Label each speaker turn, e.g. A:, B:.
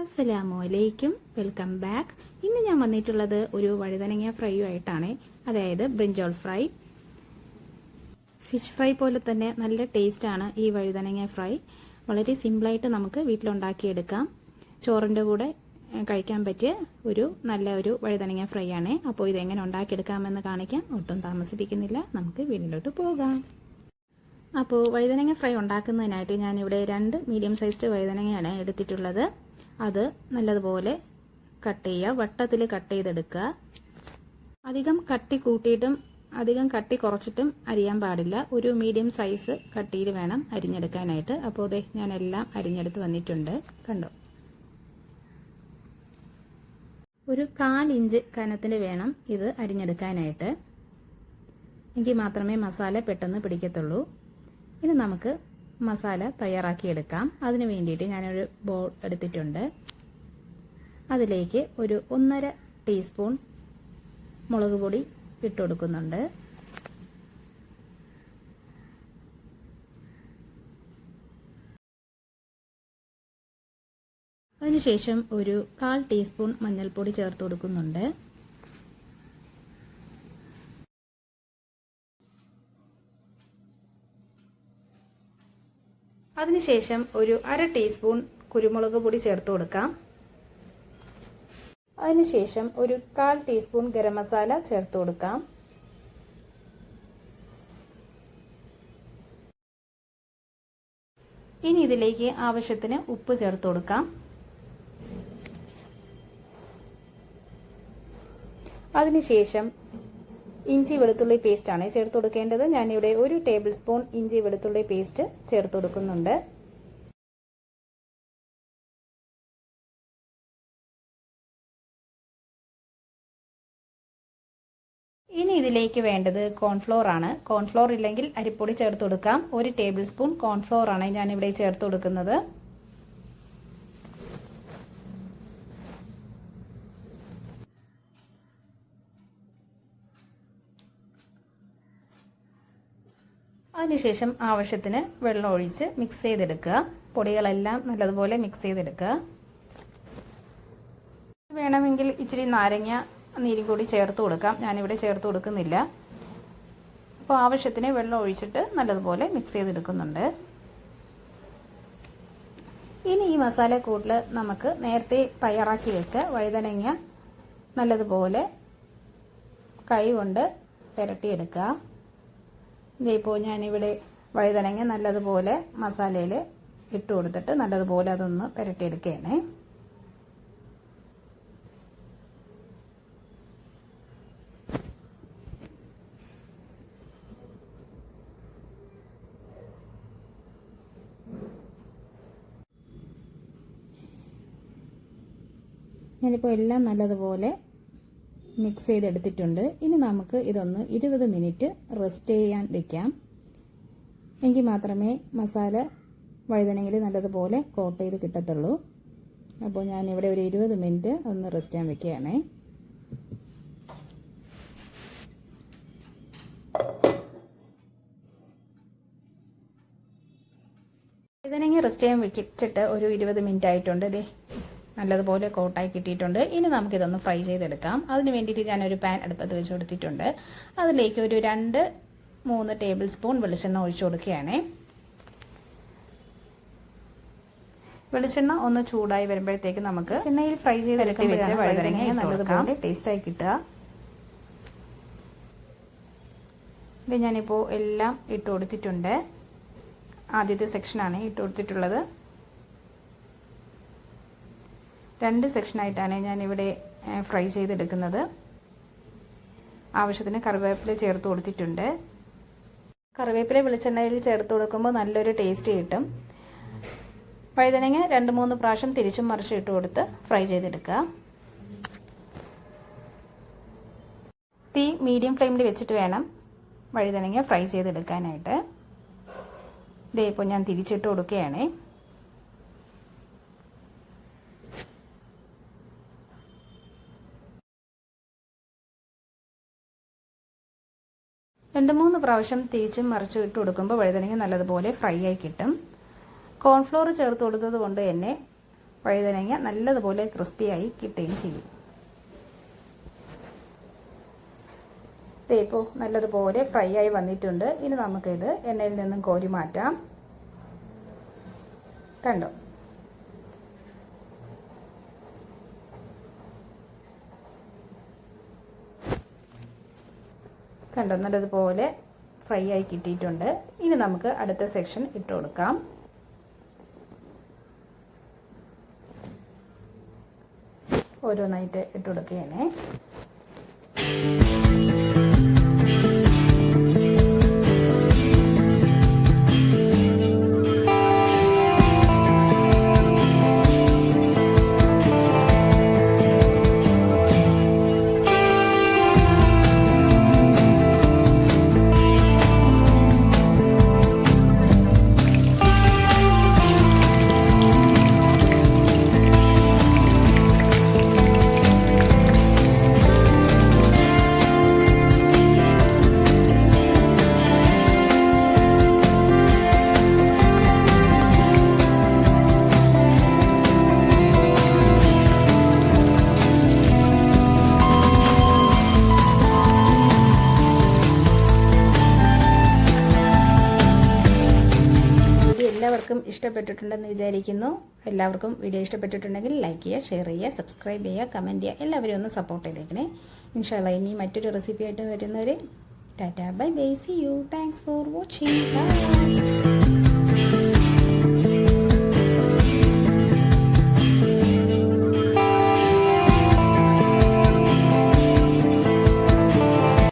A: അസ്സലാമു അലൈക്കും welcome back. ഇന്ന് ഞാൻ വന്നിട്ടുള്ളത് ഒരു വഴുതനങ്ങ ഫ്രൈയും ആയിട്ടാണ്. അതായത് ബ്രിഞ്ചോൾ ഫ്രൈ. ഫിഷ് ഫ്രൈ പോലെ തന്നെ നല്ല ടേസ്റ്റാണ് ഈ വഴുതനങ്ങ ഫ്രൈ. വളരെ സിമ്പിളായിട്ട് നമുക്ക് വീട്ടിലുണ്ടാക്കിയെടുക്കാം. ചോറിന്റെ കൂടെ കഴിക്കാൻ പറ്റിയ ഒരു നല്ല ഒരു വഴുതനങ്ങ ഫ്രൈ ആണ്. അപ്പോൾ ഇതെങ്ങനെ ഉണ്ടാക്കിയെടുക്കാമെന്ന് കാണിക്കാം. ഒട്ടും താമസിപ്പിക്കുന്നില്ല. നമുക്ക് വീട്ടിലോട്ട് പോകാം. അപ്പോൾ വഴുതനങ്ങ ഫ്രൈ ഉണ്ടാക്കുന്നതിനായിട്ട് ഞാനിവിടെ രണ്ട് മീഡിയം സൈസ്ഡ് വഴുതനങ്ങയാണ് എടുത്തിട്ടുള്ളത്. അത് നല്ലതുപോലെ കട്ട് ചെയ്യുക. വട്ടത്തിൽ കട്ട് ചെയ്തെടുക്കുക. അധികം കട്ടി കൂട്ടിയിട്ടും അധികം കട്ടി കുറച്ചിട്ടും അരിയാൻ പാടില്ല. ഒരു മീഡിയം സൈസ് കട്ടിയിൽ വേണം അരിഞ്ഞെടുക്കാനായിട്ട്. അപ്പോൾ അതെ ഞാൻ എല്ലാം അരിഞ്ഞെടുത്ത് വന്നിട്ടുണ്ട്. കണ്ടോ? ഒരു കാലിഞ്ച് കനത്തിന് വേണം ഇത് അരിഞ്ഞെടുക്കാനായിട്ട്. എങ്കിൽ മാത്രമേ മസാല പെട്ടെന്ന് പിടിക്കത്തുള്ളൂ. ഇനി നമുക്ക് മസാല തയ്യാറാക്കിയെടുക്കാം. അതിന് വേണ്ടിയിട്ട് ഞാനൊരു ബോൾ എടുത്തിട്ടുണ്ട്. അതിലേക്ക് ഒരു ഒന്നര ടീസ്പൂൺ മുളക് പൊടി ഇട്ട് കൊടുക്കുന്നുണ്ട്. അതിനുശേഷം ഒരു കാൽ ടീസ്പൂൺ മഞ്ഞൾപ്പൊടി ചേർത്ത് കൊടുക്കുന്നുണ്ട്. അതിനുശേഷം ഒരു അര ടീസ്പൂൺ കുരുമുളക് പൊടി ചേർത്ത് കൊടുക്കാം. അതിനുശേഷം ഒരു കാൽ ടീസ്പൂൺ ഗരം മസാല ചേർത്ത് കൊടുക്കാം. ഇനി ഇതിലേക്ക് ആവശ്യത്തിന് ഉപ്പ് ചേർത്ത് കൊടുക്കാം. അതിനുശേഷം ഇഞ്ചി വെളുത്തുള്ളി പേസ്റ്റ് ആണ് ചേർത്ത് കൊടുക്കേണ്ടത്. ഞാനിവിടെ ഒരു ടേബിൾ സ്പൂൺ ഇഞ്ചി വെളുത്തുള്ളി പേസ്റ്റ് ചേർത്ത് കൊടുക്കുന്നുണ്ട്. ഇനി ഇതിലേക്ക് വേണ്ടത് കോൺഫ്ലോർ ആണ്. കോൺഫ്ലോർ ഇല്ലെങ്കിൽ അരിപ്പൊടി ചേർത്ത് കൊടുക്കാം. ഒരു ടേബിൾ സ്പൂൺ കോൺഫ്ലോർ ആണ് ഞാനിവിടെ ചേർത്ത് കൊടുക്കുന്നത്. അതിനുശേഷം ആവശ്യത്തിന് വെള്ളം ഒഴിച്ച് മിക്സ് ചെയ്തെടുക്കുക. പൊടികളെല്ലാം നല്ലതുപോലെ മിക്സ് ചെയ്തെടുക്കുക. വേണമെങ്കിൽ ഇച്ചിരി നാരങ്ങ നീരും കൂടി ചേർത്ത് കൊടുക്കാം. ഞാനിവിടെ ചേർത്ത് കൊടുക്കുന്നില്ല. അപ്പോൾ ആവശ്യത്തിന് വെള്ളം ഒഴിച്ചിട്ട് നല്ലതുപോലെ മിക്സ് ചെയ്തെടുക്കുന്നുണ്ട്. ഇനി ഈ മസാല കൂട്ടിൽ നമുക്ക് നേരത്തെ തയ്യാറാക്കി വെച്ച വഴുതനങ്ങ നല്ലതുപോലെ കൈ കൊണ്ട് പുരട്ടിയെടുക്കുക. ഇതിപ്പോൾ ഞാനിവിടെ വഴുതനങ്ങ നല്ലതുപോലെ മസാലയിൽ ഇട്ട് കൊടുത്തിട്ട് നല്ലതുപോലെ അതൊന്ന് പുരട്ടിയെടുക്കുകയാണേ. ഞാനിപ്പോൾ എല്ലാം നല്ലതുപോലെ മിക്സ് ചെയ്തെടുത്തിട്ടുണ്ട്. ഇനി നമുക്ക് ഇതൊന്ന് ഇരുപത് മിനിറ്റ് റെസ്റ്റ് ചെയ്യാൻ വെക്കാം. എങ്കിൽ മാത്രമേ മസാല വഴുതനെങ്കിൽ നല്ലതുപോലെ കോട്ട് ചെയ്ത് കിട്ടത്തുള്ളൂ. അപ്പോൾ ഞാനിവിടെ ഒരു ഇരുപത് മിനിറ്റ് ഒന്ന് റെസ്റ്റ് ചെയ്യാൻ വെക്കുകയാണേ. വഴുതനങ്ങ റെസ്റ്റ് ചെയ്യാൻ വെച്ചിട്ട് ഒരു ഇരുപത് മിനിറ്റ് ആയിട്ടുണ്ട്. ഇതേ നല്ലതുപോലെ കോട്ടായി കിട്ടിയിട്ടുണ്ട്. ഇനി നമുക്കിതൊന്ന് ഫ്രൈ ചെയ്തെടുക്കാം. അതിന് വേണ്ടിയിട്ട് ഞാനൊരു പാൻ അടുപ്പത്ത് വെച്ച് കൊടുത്തിട്ടുണ്ട്. അതിലേക്ക് ഒരു രണ്ട് മൂന്ന് ടേബിൾ സ്പൂൺ വെളിച്ചെണ്ണ ഒഴിച്ചു കൊടുക്കുകയാണ്. വെളിച്ചെണ്ണ ഒന്ന് ചൂടായി വരുമ്പോഴത്തേക്ക് നമുക്ക് എണ്ണയിൽ ഫ്രൈ ചെയ്ത് വെച്ച വഴുതനങ്ങ നല്ലതുപോലെ ടേസ്റ്റായി കിട്ടുക. ഇത് ഞാനിപ്പോൾ എല്ലാം ഇട്ട് കൊടുത്തിട്ടുണ്ട്. ആദ്യത്തെ സെക്ഷനാണ് ഇട്ട് കൊടുത്തിട്ടുള്ളത്. രണ്ട് സെക്ഷനായിട്ടാണ് ഞാനിവിടെ ഫ്രൈ ചെയ്തെടുക്കുന്നത്. ആവശ്യത്തിന് കറിവേപ്പില ചേർത്ത് കൊടുത്തിട്ടുണ്ട്. കറിവേപ്പില വെളിച്ചെണ്ണയിൽ ചേർത്ത് കൊടുക്കുമ്പോൾ നല്ലൊരു ടേസ്റ്റ് കിട്ടും. വഴുതനങ്ങ രണ്ട് മൂന്ന് പ്രാവശ്യം തിരിച്ചും മറിച്ചും ഇട്ട് കൊടുത്ത് ഫ്രൈ ചെയ്തെടുക്കുക. തീ മീഡിയം ഫ്ലെയിമിൽ വെച്ചിട്ട് വേണം വഴുതനങ്ങ ഫ്രൈ ചെയ്തെടുക്കാനായിട്ട്. ഇതേ ഇപ്പോൾ ഞാൻ തിരിച്ചിട്ട് കൊടുക്കുകയാണേ. രണ്ട് മൂന്ന് പ്രാവശ്യം തിരിച്ചും മറിച്ചും ഇട്ട് കൊടുക്കുമ്പോൾ വഴുതനങ്ങ നല്ലതുപോലെ ഫ്രൈ ആയി കിട്ടും. കോൺഫ്ലോർ ചേർത്ത് കൊടുത്തത് കൊണ്ട് തന്നെ വഴുതനങ്ങ നല്ലതുപോലെ ക്രിസ്പിയായി കിട്ടുകയും ചെയ്യും. ഇപ്പോൾ നല്ലതുപോലെ ഫ്രൈ ആയി വന്നിട്ടുണ്ട്. ഇനി നമുക്കിത് എണ്ണയിൽ നിന്നും കോരി മാറ്റാം. കണ്ടോ? കണ്ടോ? നല്ലതുപോലെ ഫ്രൈ ആയി കിട്ടിയിട്ടുണ്ട്. ഇനി നമുക്ക് അടുത്ത സെക്ഷൻ ഇട്ട് കൊടുക്കാം. ഓരോന്നായിട്ട് ഇട്ട് കൊടുക്കുകയാണേ. എല്ലാവർക്കും ഇഷ്ടപ്പെട്ടിട്ടുണ്ടെന്ന് വിചാരിക്കുന്നു. എല്ലാവർക്കും വീഡിയോ ഇഷ്ടപ്പെട്ടിട്ടുണ്ടെങ്കിൽ ലൈക്ക് ചെയ്യുക ഷെയർ ചെയ്യുക സബ്സ്ക്രൈബ് ചെയ്യുക കമന്റ് ചെയ്യുക. എല്ലാവരും ഒന്ന് സപ്പോർട്ട് ചെയ്തേക്കണേ. ഇൻഷാല്ല ഇനി മറ്റൊരു റെസിപ്പി ആയിട്ട് വരുന്നവർ tata bye bye see you thanks for watching bye